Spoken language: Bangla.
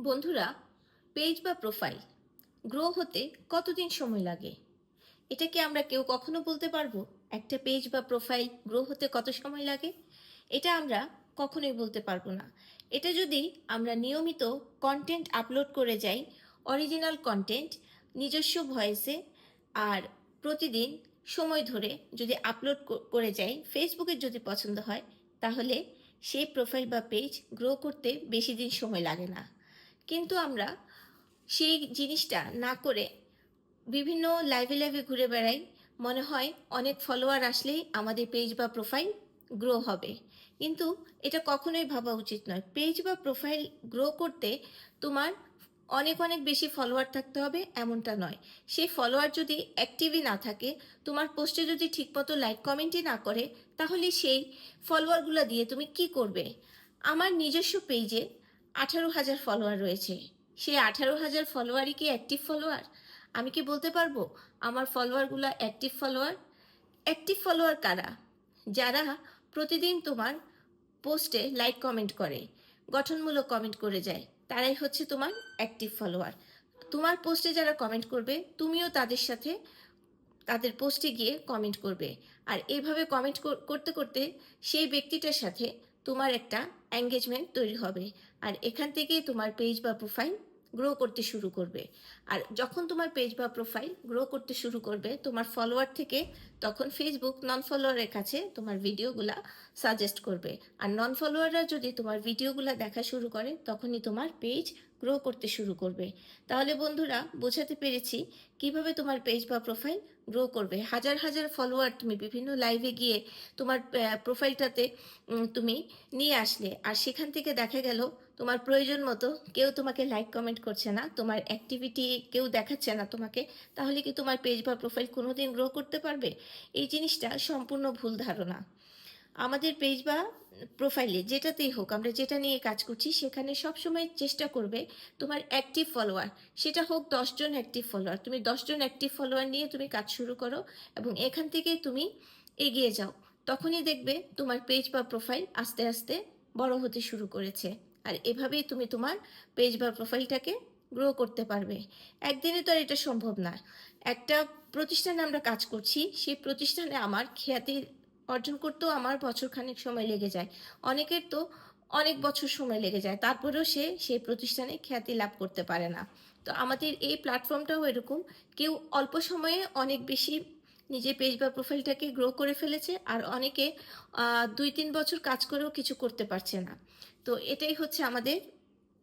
বন্ধুরা পেজ বা প্রোফাইল গ্রো হতে কতদিন সময় লাগে? এটা কি আমরা কেউ কখনো বলতে পারব? একটা পেজ বা প্রোফাইল গ্রো হতে কত সময় লাগে? এটা আমরা কখনোই বলতে পারব না। এটা যদি আমরা নিয়মিত কন্টেন্ট আপলোড করে যাই অরিজিনাল কন্টেন্ট নিজস্ব ভয়েসে আর প্রতিদিন সময় ধরে যদি আপলোড করে যাই ফেসবুকের যদি পছন্দ হয়, তাহলে সেই প্রোফাইল বা পেজ গ্রো করতে বেশি দিন সময় লাগে না। কিন্তু আমরা সেই জিনিসটা না করে বিভিন্ন লাইভে লাইভে ঘুরে বেড়াই। মনে হয় অনেক ফলোয়ার আসলেই আমাদের পেজ বা প্রোফাইল গ্রো হবে। কিন্তু এটা কখনোই ভাবা উচিত নয়। পেজ বা প্রোফাইল গ্রো করতে তোমার অনেক অনেক বেশি ফলোয়ার থাকতে হবে এমনটা নয়। সেই ফলোয়ার যদি অ্যাক্টিভই না থাকে, তোমার পোস্টে যদি ঠিকমতো লাইক কমেন্টই না করে, তাহলে সেই ফলোয়ারগুলো দিয়ে তুমি কি করবে? আমার নিজস্ব পেজে আঠারো হাজার ফলোয়ার রয়েছে। সেই আঠারো হাজার ফলোয়ারই কি অ্যাক্টিভ ফলোয়ার আমি কি বলতে পারব? আমার ফলোয়ারগুলো অ্যাক্টিভ ফলোয়ার অ্যাক্টিভ ফলোয়ার কারা? যারা প্রতিদিন তোমার পোস্টে লাইক কমেন্ট করে, গঠনমূলক কমেন্ট করে যায়, তারাই হচ্ছে তোমার অ্যাক্টিভ ফলোয়ার তোমার পোস্টে যারা কমেন্ট করবে, তুমিও তাদের সাথে তাদের পোস্টে গিয়ে কমেন্ট করবে। আর এইভাবে কমেন্ট করতে করতে সেই ব্যক্তিটার সাথে তোমার একটা এঙ্গেজমেন্ট তৈরি হবে। আর এখান থেকেই তোমার পেজ বা প্রোফাইল গ্রো করতে শুরু করবে। আর যখন তোমার পেজ বা প্রোফাইল গ্রো করতে শুরু করবে, তোমার ফলোয়ার থেকে তখন ফেসবুক নন ফলোয়ারের কাছে তোমার ভিডিওগুলা সাজেস্ট করবে। আর নন ফলোয়াররা যদি তোমার ভিডিওগুলা দেখা শুরু করে, তখনই তোমার পেজ গ্রো করতে শুরু করবে। তাহলে বন্ধুরা, বোঝাতে পেরেছি কীভাবে তোমার পেজ বা প্রোফাইল গ্রো করবে। হাজার হাজার ফলোয়ার তুমি বিভিন্ন লাইভে গিয়ে তোমার প্রোফাইলটাতে তুমি নিয়ে আসলে। আর সেখান থেকে দেখা গেল তোমার প্রয়োজন মতো কেউ তোমাকে লাইক কমেন্ট করছে না, তোমার অ্যাক্টিভিটি কেউ দেখাচ্ছে না তোমাকে, তাহলে কি তোমার পেজ বা প্রোফাইল কোনোদিন গ্রো করতে পারবে? এই জিনিসটা সম্পূর্ণ ভুল ধারণা। আমাদের পেজ বা প্রোফাইলে যেটাতেই হোক, আমরা যেটা নিয়ে কাজ করছি, সেখানে সবসময় চেষ্টা করবে তোমার অ্যাক্টিভ ফলোয়ার সেটা হোক দশজন অ্যাক্টিভ ফলোয়ার তুমি দশজন অ্যাক্টিভ ফলোয়ার নিয়ে তুমি কাজ শুরু করো এবং এখান থেকে তুমি এগিয়ে যাও। তখনই দেখবে তোমার পেজ বা প্রোফাইল আস্তে আস্তে বড় হতে শুরু করেছে। আর এভাবেই তুমি তোমার পেজ বা প্রোফাইলটাকে গ্রো করতে পারবে। একদিনে তো আর এটা সম্ভব না। একটা প্রতিষ্ঠানে আমরা কাজ করছি, সেই প্রতিষ্ঠানে আমার খ্যাতি অর্জন করতেও আমার বছর খানেক সময় লেগে যায়। অনেকের তো অনেক বছর সময় লেগে যায়, তারপরেও সে সেই প্রতিষ্ঠানে খ্যাতি লাভ করতে পারে না। তো আমাদের এই প্ল্যাটফর্মটাও এরকম, কেউ অল্প সময়ে অনেক বেশি নিজের পেজ বা প্রোফাইলটাকে গ্রো করে ফেলেছে আর অনেকে দুই তিন বছর কাজ করেও কিছু করতে পারছে না। তো এটাই হচ্ছে আমাদের